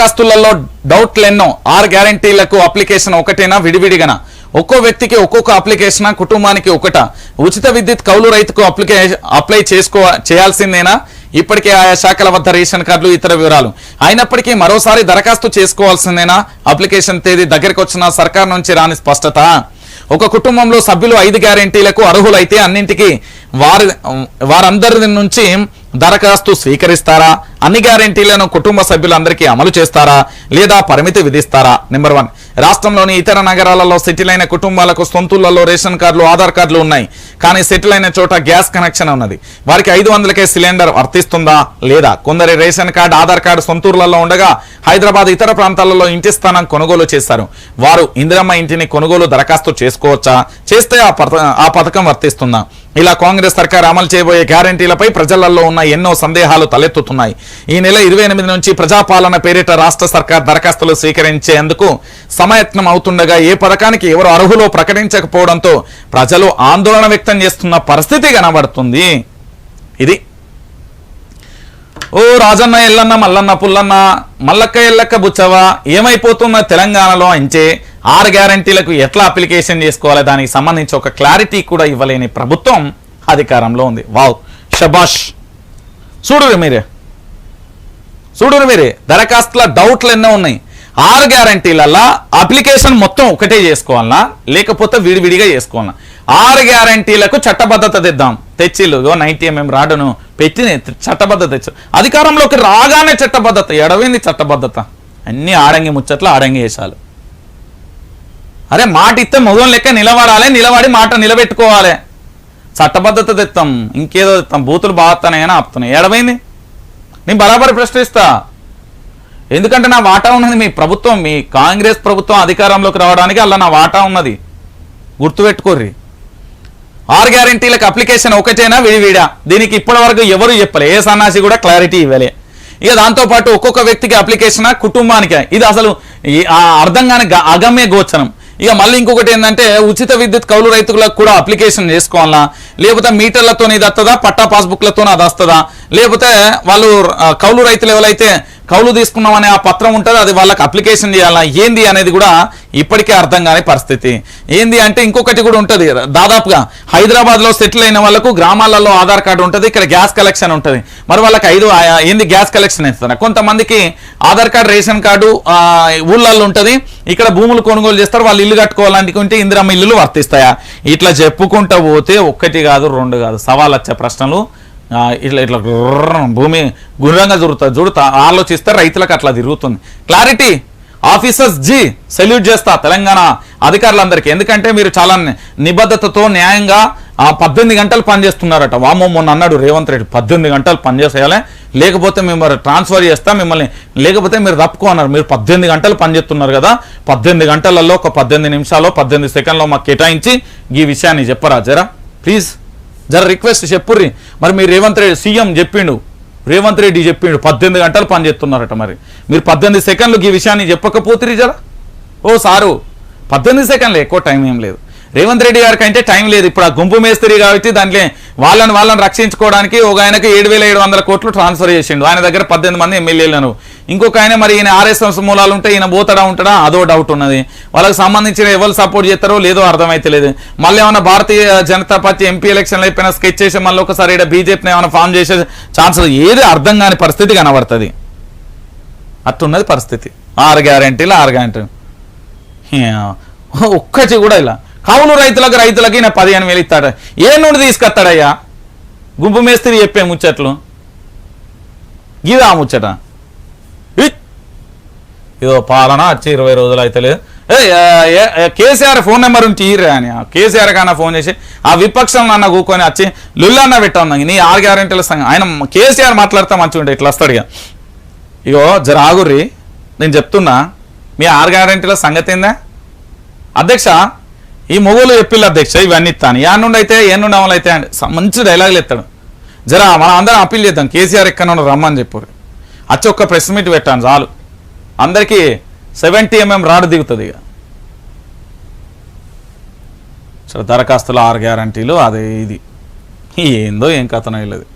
దరఖాస్తులలో డౌట్లు ఎన్నో ఆరు గ్యారంటీలకు అప్లికేషన్ ఒకటేనా? విడివిడిగన? ఒక్కో వ్యక్తికి ఒక్కొక్క అప్లికేషన్? కుటుంబానికి ఒకట? ఉచిత విద్యుత్ కౌలు రైతుకు అప్లికే అప్లై చేసుకో చేయాల్సిందేనా? ఇప్పటికే ఆయా శాఖల వద్ద రేషన్ కార్డులు ఇతర వివరాలు. అయినప్పటికీ మరోసారి దరఖాస్తు చేసుకోవాల్సిందేనా? అప్లికేషన్ తేదీ దగ్గరకు వచ్చిన సర్కార్ నుంచి రాని స్పష్టత. ఒక కుటుంబంలో సభ్యులు ఐదు గ్యారెంటీలకు అర్హులైతే అన్నింటికి వారి వారందరి నుంచి దరఖాస్తు స్వీకరిస్తారా? అన్ని గ్యారెంటీలను కుటుంబ సభ్యులందరికీ అమలు చేస్తారా? లేదా పరిమితి విధిస్తారా? నెంబర్ వన్ రాష్ట్రంలోని ఇతర నగరాలలో సెటిల్ అయిన కుటుంబాలకు సొంతులలో రేషన్ కార్డులు ఆధార్ కార్డులు ఉన్నాయి. కానీ సెటిల్ అయిన చోట గ్యాస్ కనెక్షన్ ఉన్నది. వారికి ఐదు వందలకే సిలిండర్ వర్తిస్తుందా? లేదా? కొందరి రేషన్ కార్డు ఆధార్ కార్డు సొంతూరులలో ఉండగా హైదరాబాద్ ఇతర ప్రాంతాలలో ఇంటి స్థానం కొనుగోలు చేశారు. వారు ఇందిరమ్మ ఇంటిని కొనుగోలు దరఖాస్తు చేసుకోవచ్చా? చేస్తే ఆ ఆ పథకం వర్తిస్తుందా? ఇలా కాంగ్రెస్ సర్కార్ అమలు చేయబోయే గ్యారంటీలపై ప్రజలలో ఉన్న ఎన్నో సందేహాలు తలెత్తుతున్నాయి. ఈ నెల ఇరవై ఎనిమిది నుంచి ప్రజాపాలన పేరిట రాష్ట్ర సర్కార్ దరఖాస్తులు స్వీకరించేందుకు సమయత్నం అవుతుండగా ఏ పథకానికి ఎవరు అర్హులో ప్రకటించకపోవడంతో ప్రజలు ఆందోళన వ్యక్తం చేస్తున్న పరిస్థితి కనబడుతుంది. ఇది. ఓ రాజన్న ఎల్లన్న మల్లన్న పుల్లన్న మల్లక్క ఎల్లక్క బుచ్చవా ఏమైపోతున్న తెలంగాణలో అంచే ఆరు గ్యారంటీలకు ఎట్లా అప్లికేషన్ చేసుకోవాలి? దానికి సంబంధించి ఒక క్లారిటీ కూడా ఇవ్వలేని ప్రభుత్వం అధికారంలో ఉంది. వావ్! షబాష్! చూడరు మీరే. చూడరు మీరే. దరఖాస్తుల డౌట్లు ఎన్నో ఉన్నాయి. ఆరు గ్యారంటీలల్లా అప్లికేషన్ మొత్తం ఒకటే చేసుకోవాలనా? లేకపోతే విడివిడిగా చేసుకోవాలనా? ఆరు గ్యారంటీలకు చట్టబద్ధత తెద్దాం. తెచ్చిలు నైన్టీ ఎంఎం రాడును పెట్టి చట్టబద్ధత తెచ్చు. అధికారంలోకి రాగానే చట్టబద్ధత ఎడవింది చట్టబద్ధత? అన్ని ఆడంగి ముచ్చట్లు ఆడంగి వేసాలు. అరే మాట ఇస్తే మొదలు లెక్క నిలబడాలి నిలబడి మాట నిలబెట్టుకోవాలి. చట్టబద్ధత తెస్తాం ఇంకేదో తెస్తాం బూతులు బాగుతున్నాయని ఆపుతున్నాయి. ఏడమైంది? నేను బరాబరి ప్రశ్నిస్తా. ఎందుకంటే నా వాటా ఉన్నది మీ ప్రభుత్వం మీ కాంగ్రెస్ ప్రభుత్వం అధికారంలోకి రావడానికి అలా నా వాటా ఉన్నది. గుర్తుపెట్టుకోర్రి. ఆరు గ్యారంటీలకు అప్లికేషన్ ఒకటేనా విడివిడా? దీనికి ఇప్పటి వరకు ఎవరు చెప్పలే ఏ సన్నాసి కూడా క్లారిటీ ఇవ్వలే. ఇక దాంతోపాటు ఒక్కొక్క వ్యక్తికి అప్లికేషన్ కుటుంబానికి? ఇది అసలు ఈ- అర్థం కాని గ- అగమ్య గోచరం. ఇక మళ్ళీ ఇంకొకటి ఏంటంటే ఉచిత విద్యుత్ కౌలు రైతులకు కూడా అప్లికేషన్ చేసుకోవాలా? లేకపోతే మీటర్లతో ఇది వస్తుందా? పట్టా పాస్బుక్లతో అది వస్తుందా? లేకపోతే వాళ్ళు కౌలు రైతులు ఎవరైతే కౌలు తీసుకున్నామనే ఆ పత్రం ఉంటుంది అది వాళ్ళకి అప్లికేషన్ చేయాలా ఏంది అనేది కూడా ఇప్పటికే అర్థం కాని పరిస్థితి. ఏంది అంటే ఇంకొకటి కూడా ఉంటుంది దాదాపుగా హైదరాబాద్లో సెటిల్ అయిన వాళ్ళకు గ్రామాలలో ఆధార్ కార్డు ఉంటుంది ఇక్కడ గ్యాస్ కలెక్షన్ ఉంటుంది. మరి వాళ్ళకి ఐదు ఏంది గ్యాస్ కలెక్షన్ ఇస్తారు? కొంతమందికి ఆధార్ కార్డు రేషన్ కార్డు ఊళ్ళల్లో ఉంటుంది ఇక్కడ భూములు కొనుగోలు చేస్తారు వాళ్ళు ఇల్లు కట్టుకోవాలనుకుంటే ఇందిరమ్మ ఇల్లులు వర్తిస్తాయా? ఇట్లా చెప్పుకుంటా పోతే ఒక్కటి కాదు రెండు కాదు సవాల్ వచ్చే ప్రశ్నలు ఇట్లా ఇట్లా గుర్రం భూమి గుర్రంగా జరుగుతుంది. చూడుతా ఆలోచిస్తే రైతులకు అట్లా తిరుగుతుంది. క్లారిటీ ఆఫీసర్స్ జీ సెల్యూట్ చేస్తా తెలంగాణ అధికారులందరికీ. ఎందుకంటే మీరు చాలా నిబద్ధతతో న్యాయంగా ఆ పద్దెనిమిది గంటలు పనిచేస్తున్నారట వామో మొన్న అన్నాడు రేవంత్ రెడ్డి. పద్దెనిమిది గంటలు పనిచేసేయాలి లేకపోతే మిమ్మల్ని ట్రాన్స్ఫర్ చేస్తా మిమ్మల్ని లేకపోతే మీరు తప్పుకో అన్నారు. మీరు పద్దెనిమిది గంటలు పనిచేస్తున్నారు కదా. పద్దెనిమిది గంటలలో ఒక పద్దెనిమిది నిమిషాలు పద్దెనిమిది సెకండ్లో మాకు కేటాయించి ఈ విషయాన్ని చెప్పరా జరా? ప్లీజ్ జర రిక్వెస్ట్ చెప్పుర్రి. మరి మీరు రేవంత్ రెడ్డి సీఎం చెప్పిండు. రేవంత్ రెడ్డి చెప్పిండు. పద్దెనిమిది గంటలు పనిచేస్తున్నారట మరి. మీరు పద్దెనిమిది సెకండ్లు ఈ విషయాన్ని చెప్పకపోతురి జర. ఓ సారు పద్దెనిమిది సెకండ్లు ఎక్కువ టైం ఏం లేదు. రేవంత్ రెడ్డి గారికి అంటే టైం లేదు. ఇప్పుడు ఆ గుంపు మేస్త్రి కాబట్టి దాంట్లో వాళ్ళని వాళ్ళని రక్షించుకోవడానికి ఒక ఆయనకి ఏడు వేల ఏడు వందల కోట్లు ట్రాన్స్ఫర్ చేసిండు. ఆయన దగ్గర పద్దెనిమిది మంది ఎమ్మెల్యేలను ఇంకొక ఆయన మరి ఈయన ఆర్ఎస్ఎస్ మూలాలు ఉంటే ఈయన పోతాడా ఉంటాడా? అదో డౌట్ ఉన్నది. వాళ్ళకి సంబంధించిన ఎవరు సపోర్ట్ చేస్తారో లేదో అర్థమైతలేదు. మళ్ళీ ఏమైనా భారతీయ జనతా పార్టీ ఎంపీ ఎలక్షన్లు అయిపోయినా స్కెచ్ చేసి మళ్ళీ ఒకసారి ఇక్కడ బీజేపీని ఏమైనా ఫామ్ చేసే ఛాన్స్ ఏది అర్థం కాని పరిస్థితి కనబడుతుంది. అట్టున్నది పరిస్థితి. ఆరు గ్యారంటీలు ఆరు గ్యారంటీ ఒక్కటి కూడా ఇలా కౌలు రైతులకు రైతులకి ఈయన పదిహేను వేలు ఇస్తాడు. ఏ నుండి తీసుకొస్తాడయ్యా? గుంపు మేస్త్రి చెప్పే ముచ్చట్లు. ఇది ఆ ముచ్చట? ఇదో పాలన వచ్చి ఇరవై రోజులు అయితే ఏ, కేసీఆర్ ఫోన్ నెంబర్ ఉంటే ఇర్రా అని. కేసీఆర్ కన్నా ఫోన్ చేసి ఆ విపక్షం అన్న కూకొని వచ్చి లుల్లన్న పెట్టాను నీ ఆరు గ్యారెంటీల సంగతి ఆయన కేసీఆర్ మాట్లాడితే మంచిగా ఉంటే ఇట్లా వస్తాడు ఇక. ఇగో జర ఆగుర్రి. నేను చెప్తున్నా మీ ఆరు గ్యారెంటీల సంగతి ఏందా? అధ్యక్ష ఈ మొగోలు చెప్పిల్లు అధ్యక్ష ఇవన్నీ ఇస్తాను యాన్నుండైతే ఎన్నుండి అయితే అమలు అయితే మంచి డైలాగులు ఎత్తాడు జర మనం అందరం అప్పీల్ చేద్దాం. కేసీఆర్ ఎక్కడ రమ్మని చెప్పారు. అచ్చి ఒక్క ప్రెస్ మీట్ పెట్టాను చాలు. అందరికీ సెవెంటీ ఎంఎం రాడు దిగుతుంది ఇక. సరే దరఖాస్తులు ఆరు గ్యారంటీలు అదే ఇది. ఏందో ఏం కథనో లేదు.